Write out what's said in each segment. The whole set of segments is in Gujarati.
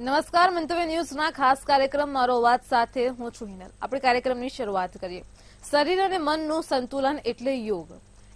નમસ્કાર મંતવ્ય ન્યૂઝના ખાસ કાર્યક્રમ મારો અવાજ સાથે હું છું હિનલ. આપણે કાર્યક્રમની શરૂઆત કરીએ. શરીર અને મનનું સંતુલન એટલે યોગ.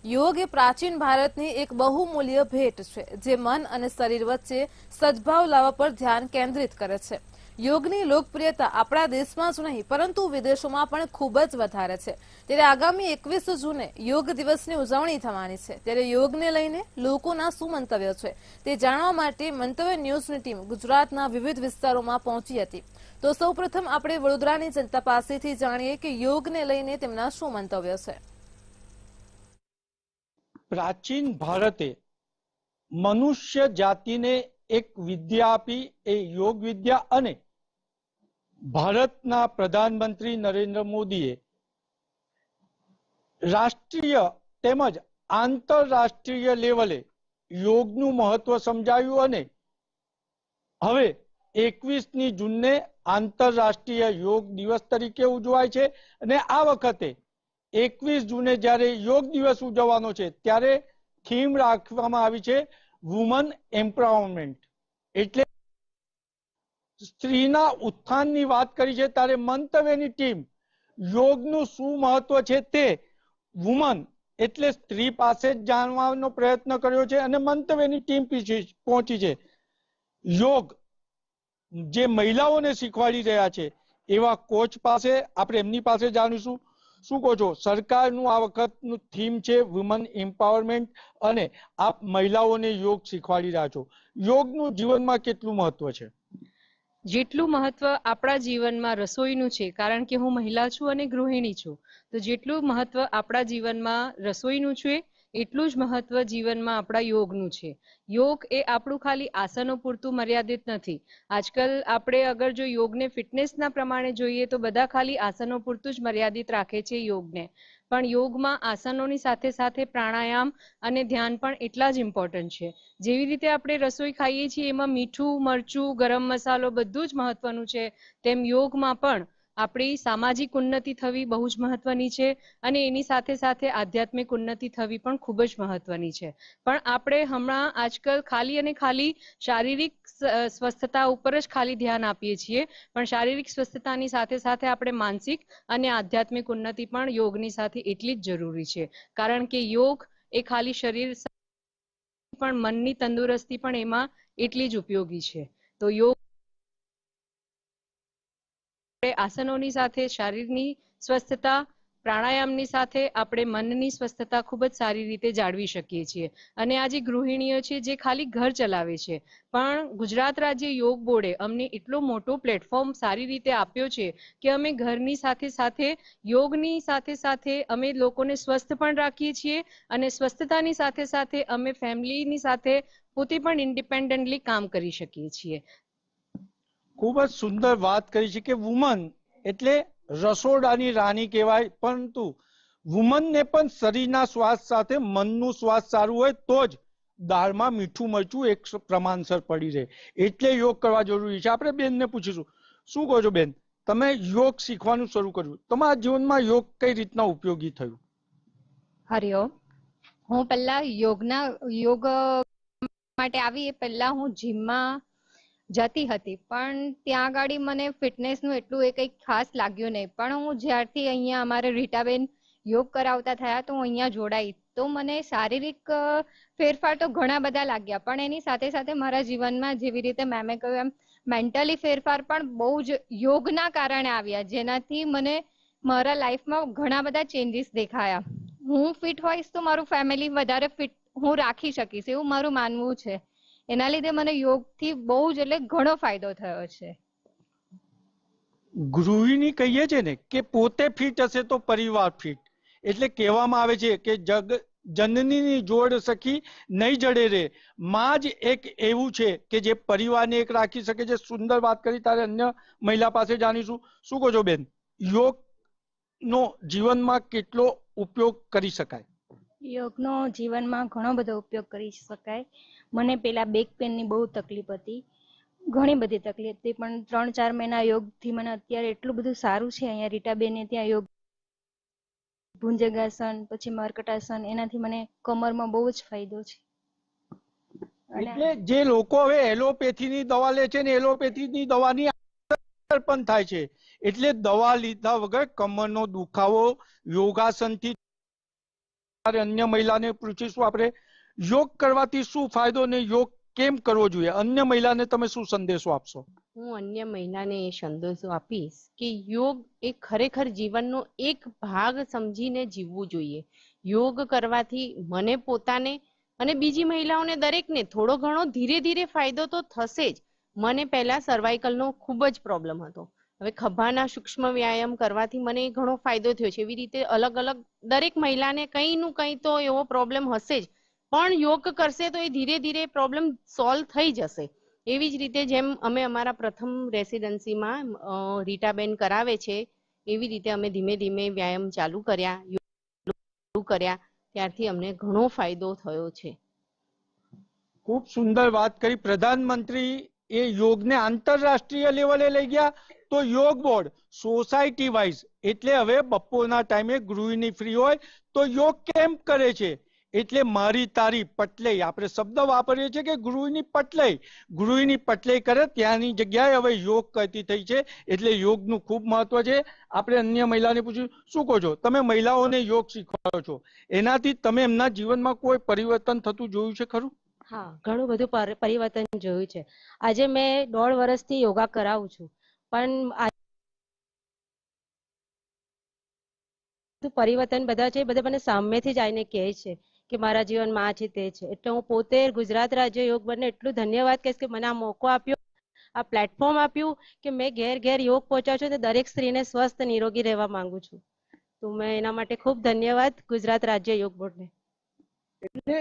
યોગ એ પ્રાચીન ભારતની એક બહુમૂલ્ય ભેટ છે, જે મન અને શરીર વચ્ચે સદભાવ લાવવા પર ધ્યાન કેન્દ્રિત કરે છે. યોગની લોકપ્રિયતા આપણા દેશમાં જ નહીં, પરંતુ વિદેશોમાં પણ ખૂબ જ વધારે છે. ત્યારે આગામી એકવીસ જૂને યોગ દિવસની ઉજવણી થવાની છે. ત્યારે યોગને લઈને લોકોના શું મંતવ્યો છે તે જાણવા માટે મંતવ્ય ન્યૂઝની ટીમ ગુજરાતના વિવિધ વિસ્તારોમાં પહોંચી હતી. તો સૌપ્રથમ આપણે વડોદરાની જનતા પાસેથી જાણીએ કે યોગને લઈને તેમના શું મંતવ્યો છે. પ્રાચીન ભારતે મનુષ્ય જાતિને એક વિદ્યા આપી, એ યોગ વિદ્યા અને ભારતના પ્રધાનમંત્રી નરેન્દ્ર મોદીએ રાષ્ટ્રીય તેમજ આંતરરાષ્ટ્રીય લેવલે યોગનું મહત્વ સમજાવ્યું અને હવે એકવીસની જૂનને આંતરરાષ્ટ્રીય યોગ દિવસ તરીકે ઉજવાય છે અને આ વખતે એકવીસ જૂને જ્યારે યોગ દિવસ ઉજવવાનો છે, ત્યારે થીમ રાખવામાં આવી છે વુમન એમ્પાવરમેન્ટ એટલે સ્ત્રીના ઉત્થાનની વાત કરી છે, ત્યારે મંતવ્યની ટીમ યોગનું શું મહત્વ છે તે વુમન એટલે સ્ત્રી પાસે જ જાણવાનો પ્રયત્ન કર્યો છે અને મંતવ્યની ટીમ પહોંચી છે. યોગ જે મહિલાઓને શીખવાડી રહ્યા છે, એવા કોચ પાસે, આપણે એમની પાસે જાણીશું. શું કહો છો? સરકારનું આ વખતનું થીમ છે વુમન એમ્પાવરમેન્ટ અને આપ મહિલાઓને યોગ શીખવાડી રહ્યા છો. યોગનું જીવનમાં કેટલું મહત્વ છે? જેટલું મહત્વ આપણા જીવનમાં રસોઈનું છે, કારણ કે હું મહિલા છું અને ગૃહિણી છું. તો જેટલું મહત્વ આપણા જીવનમાં રસોઈનું છે એટલું જ મહત્વ જીવનમાં આપણા યોગનું છે. યોગ એ આપણું ખાલી આસનો પૂરતું મર્યાદિત નથી. આજકાલ આપણે અગર જો યોગને ફિટનેસના પ્રમાણે જોઈએ તો બધા ખાલી આસનો પૂરતું જ મર્યાદિત રાખે છે યોગને. પણ યોગમાં આસનોની સાથે સાથે પ્રાણાયામ અને ધ્યાન પણ એટલા જ ઇમ્પોર્ટન્ટ છે. જેવી રીતે આપણે રસોઈ ખાઈએ છીએ એમાં મીઠું, મરચું, ગરમ મસાલો બધું જ મહત્વનું છે. તેમ યોગમાં પણ આપણી સામાજિક ઉન્નતિ થવી બહુ જ મહત્વની છે અને એની સાથે સાથે આધ્યાત્મિક ઉન્નતિ થવી પણ ખૂબ જ મહત્વની છે. પણ આપણે હમણાં આજકાલ ખાલી અને ખાલી શારીરિક સ્વસ્થતા ઉપર જ ખાલી ધ્યાન આપીએ છીએ. પણ શારીરિક સ્વસ્થતાની સાથે સાથે આપણે માનસિક અને આધ્યાત્મિક ઉન્નતિ પણ યોગની સાથે એટલી જ જરૂરી છે. કારણ કે યોગ એ ખાલી શરીર પણ મનની તંદુરસ્તી પણ એમાં એટલી જ ઉપયોગી છે. તો યોગ આસનોની સાથે, શારીરની સ્વસ્થતા, પ્રાણાયામની સાથે આપણે મનની સ્વસ્થતા ખૂબ જ સારી રીતે જાળવી શકીએ છીએ. અને આ જે ગૃહિણીઓ છે, જે ખાલી ઘર ચલાવે છે, પણ ગુજરાત રાજ્ય યોગ બોર્ડે અમને એટલો મોટો પ્લેટફોર્મ સારી રીતે આપ્યો છે કે અમે ઘરની સાથે સાથે, યોગની સાથે સાથે અમે લોકોને સ્વસ્થ પણ રાખીએ છીએ અને સ્વસ્થતાની સાથે સાથે અમે ફેમિલીની સાથે પોતે પણ ઇન્ડિપેન્ડન્ટલી કામ કરી શકીએ છીએ. ખૂબ જ સુંદર વાત કરી છે કે વુમન એટલે રસોડાની રાણી કહેવાય. પરંતુ વુમનને પણ શરીરના સ્વાસ્થ્ય સાથે મનનું સ્વાસ્થ્ય સારું હોય તો જ દાળમાં મીઠું મરચું એક પ્રમાણસર પડી રહે. એટલે યોગ કરવા જરૂરી છે. આપણે બેનને પૂછીશું. શું કહો છો બેન? તમે યોગ શીખવાનું શરૂ કર્યું. તમારા જીવનમાં યોગ કઈ રીતના ઉપયોગી થયું? હરિઓમ હું પહેલા યોગના, યોગ માટે આવી એ પહેલા હું જીમમાં જતી હતી. પણ ત્યાં આગળ મને ફિટનેસનું એટલું એ કંઈ ખાસ લાગ્યું નહીં. પણ હું જ્યારથી અહીંયા અમારે રીટાબેન યોગ કરાવતા થયા તો હું અહીંયા જોડાઈ. તો મને શારીરિક ફેરફાર તો ઘણા બધા લાગ્યા. પણ એની સાથે સાથે મારા જીવનમાં જેવી રીતે મેમે કહ્યું એમ મેન્ટલી ફેરફાર પણ બહુ જ યોગના કારણે આવ્યા. જેનાથી મને મારા લાઈફમાં ઘણા બધા ચેન્જીસ દેખાયા. હું ફિટ હોઈશ તો મારું ફેમિલી વધારે ફિટ હું રાખી શકીશ એવું મારું માનવું છે. એના લીધે મને યોગથી બહુ જ એટલે ઘણો ફાયદો થયો છે. ગૃહિણી કહીએ છે ને કે પોતે ફિટ હશે તો પરિવાર ફિટ એટલે કહેવામાં આવે છે કે જગ, જનનીની જોડ સખી નહીં જડે રે. માં જ એક એવું છે કે જે પરિવારને એક રાખી શકે છે. સુંદર વાત કરી, તારે અન્ય મહિલા પાસે જાણીશું. શું કહો છો બેન? યોગ નો જીવનમાં કેટલો ઉપયોગ કરી શકાય? યોગનો જીવનમાં ઘણો બધો ઉપયોગ કરી શકાય. મને પેલા બેક પેનની બહુ તકલીફ હતી. ઘણી બધી તકલીફ હતી, પણ ત્રણ ચાર મહિના યોગથી મને અત્યારે એટલું બધું સારું છે. અહીંયા રીટાબેને ત્યાં યોગ, ભુંજગાસન, પછી મર્કટાસન, એનાથી મને કમરમાં બહુ જ ફાયદો છે. એટલે જે લોકો હવે એલોપેથીની દવા લે છે ને એલોપેથીની દવાની પણ થાય છે. એટલે દવા લીધા વગર કમરનો દુખાવો યોગાસનથી અન્ય મહિલાને પૂછીશું આપણે, યોગ કરવાથી શું ફાયદો ને યોગ કેમ કરવો જોઈએ? અન્ય મહિલાને તમે શું સંદેશો આપશો? હું અન્ય મહિલાને એ સંદેશો આપીશ કે યોગ એ ખરેખર જીવનનો એક ભાગ સમજીને જીવવું જોઈએ. યોગ કરવાથી મને પોતાને અને બીજી મહિલાઓને દરેકને થોડો ઘણો ધીરે ધીરે ફાયદો તો થશે જ. મને પહેલા સર્વાઇકલનો ખૂબ જ પ્રોબ્લેમ હતો. હવે ખભાના સૂક્ષ્મ વ્યાયામ કરવાથી મને ઘણો ફાયદો થયો છે. એવી રીતે અલગ અલગ દરેક મહિલાને કંઈનું કંઈ તો એવો પ્રોબ્લેમ હશે જ. પણ યોગ કરશે તો એ ધીરે ધીરે પ્રોબ્લેમ સોલ્વ થઈ જશે. એવી જ રીતે જેમ અમે અમારા પ્રથમ રેસિડન્સીમાં રીટાબેન કરાવે છે, એવી રીતે અમે ધીમે ધીમે વ્યાયામ ચાલુ કર્યા, યોગ કર્યા, ત્યારથી અમને ઘણો ફાયદો થયો છે. ખૂબ સુંદર વાત કરી. પ્રધાનમંત્રી એ યોગને આંતરરાષ્ટ્રીય લેવલે લઈ ગયા તો યોગ બોર્ડ સોસાયટી વાઇઝ એટલે હવે બપોરના ટાઈમે ગૃહિણી ફ્રી હોય તો યોગ કેમ્પ કરે છે? એટલે મારી તારી પટલઈ, આપણે શબ્દ વાપરીએ છીએ કે ગૃહિણી પટલઈ. ગૃહિણી પટલઈ કરે ત્યાંની જગ્યાએ હવે યોગ કરતી થઈ છે, એટલે યોગનું ખૂબ મહત્વ છે. આપણે અન્ય મહિલાને પૂછ્યું, શું કહો છો? તમે મહિલાઓને યોગ શીખવાડો છો. એનાથી તમે એમના જીવનમાં કોઈ પરિવર્તન થતું જોયું છે ખરું? હા. ઘણું બધું પરિવર્તન જોયું છે. આજે મેં દોઢ વર્ષથી યોગા કરાવું છું, પણ પરિવર્તન બધા છે બધા મને સામેથી જ આવીને કહે છે કે મારા જીવનમાં આ છે, તે છે. એટલે હું પોતે ગુજરાત રાજ્ય યોગ બોર્ડને એટલું ધન્યવાદ કહીશ કે મને આ મોકો આપ્યો, આ પ્લેટફોર્મ આપ્યું કે મેં ઘેર ઘેર યોગ પહોંચાડ્યો છું, તો દરેક સ્ત્રીને સ્વસ્થ, નિરોગી રહેવા માંગુ છું. તો મેં એના માટે ખૂબ ધન્યવાદ ગુજરાત રાજ્ય યોગ બોર્ડને. એટલે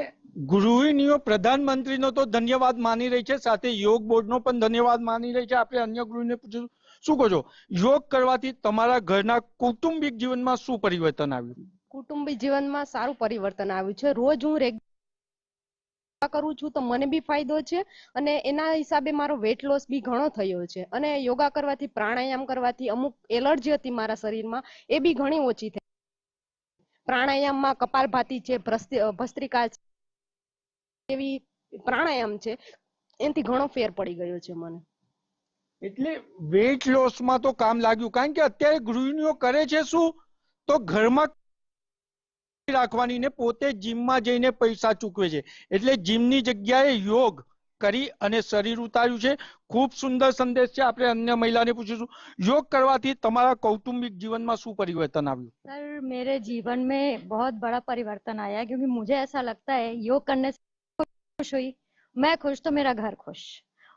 ગૃહિણીઓ, પ્રધાનમંત્રીનો તો ધન્યવાદ માની રહી છે, સાથે યોગ બોર્ડનો પણ ધન્યવાદ માની રહી છે. આપણે અન્ય ગૃહિણીને પૂછ્યું શું કહો છો? યોગ કરવાથી તમારા ઘરના કૌટુંબિક જીવનમાં શું પરિવર્તન આવ્યું? કુટુંબી જીવનમાં સારું પરિવર્તન આવ્યું છે. રોજ હું રેગ્યુલર કરું છું તો મને બી ફાયદો છે અને એના હિસાબે મારો વેટ લોસ બી ઘણો થયો છે. અને યોગા કરવાથી, પ્રાણાયામ કરવાથી અમુક એલર્જી હતી મારા શરીરમાં, એ બી ઘણી ઓછી થઈ પ્રાણાયામમાં કપાલભાતી છે ભસ્ત્રિકા એવી પ્રાણાયામ છે, એનાથી ઘણો ફેર પડી ગયો છે મને. એટલે વેઇટ લોસમાં તો કામ લાગ્યું. કારણ કે અત્યારે ગૃહિણીઓ કરે છે શું? તો ઘરમાં રાખવાની ને પોતે જીમમાં જઈને પૈસા ચૂકવે છે. એટલે જીમની જગ્યાએ યોગ કરી અને શરીર ઉતાર્યું છે ખૂબ સુંદર સંદેશ છે આપણે અન્ય મહિલાને પૂછીશું યોગ કરવાથી તમારા કૌટુંબિક જીવનમાં શું પરિવર્તન આવ્યું सर मेरे जीवन में बहुत बड़ा परिवर्तन आया है क्योंकि मुझे ऐसा लगता है योग करने से खुश हुई मैं खुश तो मेरा घर खुश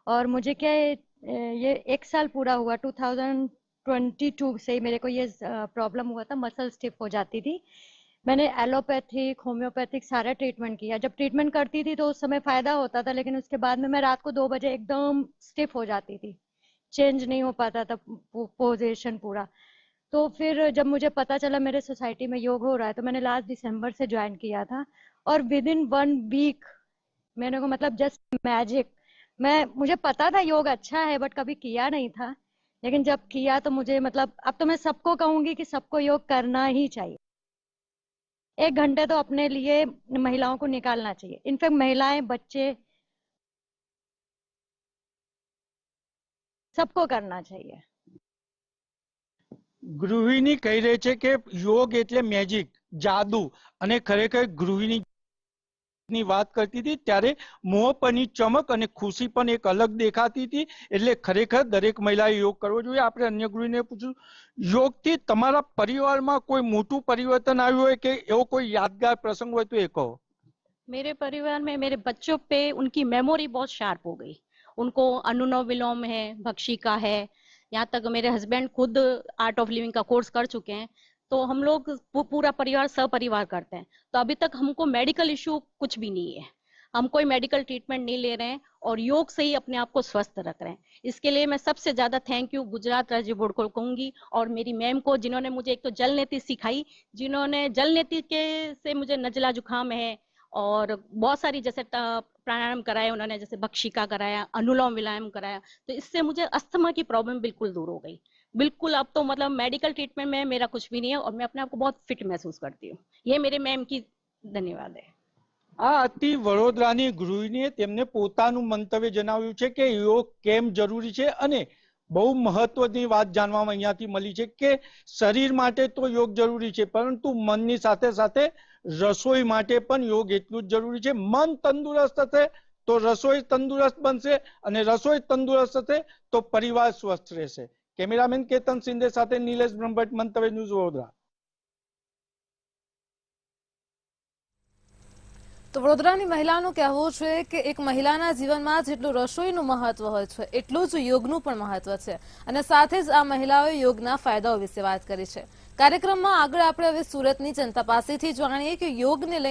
और मुझे क्या है, अ, ये एक साल पूरा हुआ 2022 से मेरे को ये प्रॉब्लम हुआ था मसल स्टिफ हो जाती थी मैंने एलोपैथिक होम्योपैथिक सारा ट्रीटमेंट किया। जब ट्रीटमेंट करती थी तो उस समय फ़ायदा होता था, लेकिन उसके बाद में मैं रात को दो बजे एकदम स्टिफ हो जाती थी। चेंज नहीं हो पाता था पोजिशन पूरा। तो फिर जब मुझे पता चला मेरे सोसाइटी में योग हो रहा है तो मैंने लास्ट दिसंबर से ज्वाइन किया था। और विद इन वन वीक मैंने को मतलब जस्ट मैजिक मैं, मुझे पता था योग अच्छा है बट कभी किया नहीं था। लेकिन जब किया तो मुझे मतलब अब तो मैं सबको कहूँगी कि सबको योग करना ही चाहिए। एक घंटे तो अपने लिए महिलाओं को निकालना चाहिए इनफैक्ट महिलाएं बच्चे सबको करना चाहिए ગૃહિણી કહી રહી છે કે યોગ એટલે મેજિક જાદુ અને ખરેખર ગૃહિણી ની વાત કરતી હતી ત્યારે મોં પરની ચમક અને ખુશી પણ એક અલગ દેખાતી હતી એટલે ખરેખર દરેક મહિલાએ યોગ કરવો જોઈએ આપણે અન્ય ગૃહિણીને પૂછ્યું યોગથી તમારા પરિવારમાં કોઈ મોટું પરિવર્તન આવ્યું હોય કે એવો કોઈ યાદગાર પ્રસંગ હોય તો એ કહો मेरे परिवार में मेरे बच्चों पे उनकी मेमोरी बहुत शार्प हो गई उनको अनुलोम विलोम है भक्षिका है यहाँ तक मेरे हस्बैंड खुद आर्ट ऑफ लिविंग का कोर्स कर चुके हैं तो हम लोग पूरा परिवार सपरिवार करते हैं। तो अभी तक हमको मेडिकल इश्यू कुछ भी नहीं है। हम कोई मेडिकल ट्रीटमेंट नहीं ले रहे हैं और योग से ही अपने आप को स्वस्थ रख रहे हैं। इसके लिए मैं सबसे ज़्यादा थैंक यू गुजरात राज्य बोर्ड को कहूँगी और मेरी मैम को जिन्होंने मुझे एक तो जल नीति सिखाई, जिन्होंने जल नीति के से मुझे नजला जुकाम है और बहुत सारी जैसे प्राणायाम कराए उन्होंने जैसे भक्षिका कराया, अनुलोम विलोम कराया तो इससे मुझे अस्थमा की प्रॉब्लम बिल्कुल दूर हो गई। बिल्कुल अब तो मतलब मेडिकल ट्रीटमेंट में मेरा कुछ भी नहीं है और मैं अपने आप को बहुत फिट महसूस करती हूँ ये मेरे मैम की धन्यवाद है આ હતી વડોદરાની ગૃહિણીએ તેમને પોતાનું મંતવ્ય જણાવ્યું છે કે યોગ કેમ જરૂરી છે અને બહુ મહત્વની વાત જાણવામાં અહીંયાથી મળી છે કે શરીર માટે તો યોગ જરૂરી છે પરંતુ મનની સાથે સાથે રસોઈ માટે પણ યોગ એટલું જ જરૂરી છે મન તંદુરસ્ત હશે તો રસોઈ તંદુરસ્ત બનશે અને રસોઈ તંદુરસ્ત હશે તો પરિવાર સ્વસ્થ રહેશે કેમેરામેન કેતન શિંદે સાથે નિલેશ બ્રહ્મભટ્ટ, મંતવ્ય ન્યૂઝ વડોદરા. તો વડોદરાની મહિલાનું કહેવું છે કે એક મહિલાના જીવનમાં જેટલું રસોઈનું મહત્વ હોય છે, એટલું જ યોગનું પણ મહત્વ છે. અને સાથે જ આ મહિલાઓએ યોગના ફાયદાઓ વિશે વાત કરી છે. કાર્યક્રમમાં આગળ આપણે હવે સુરતની જનતા પાસેથી જાણીએ કે યોગને લઈને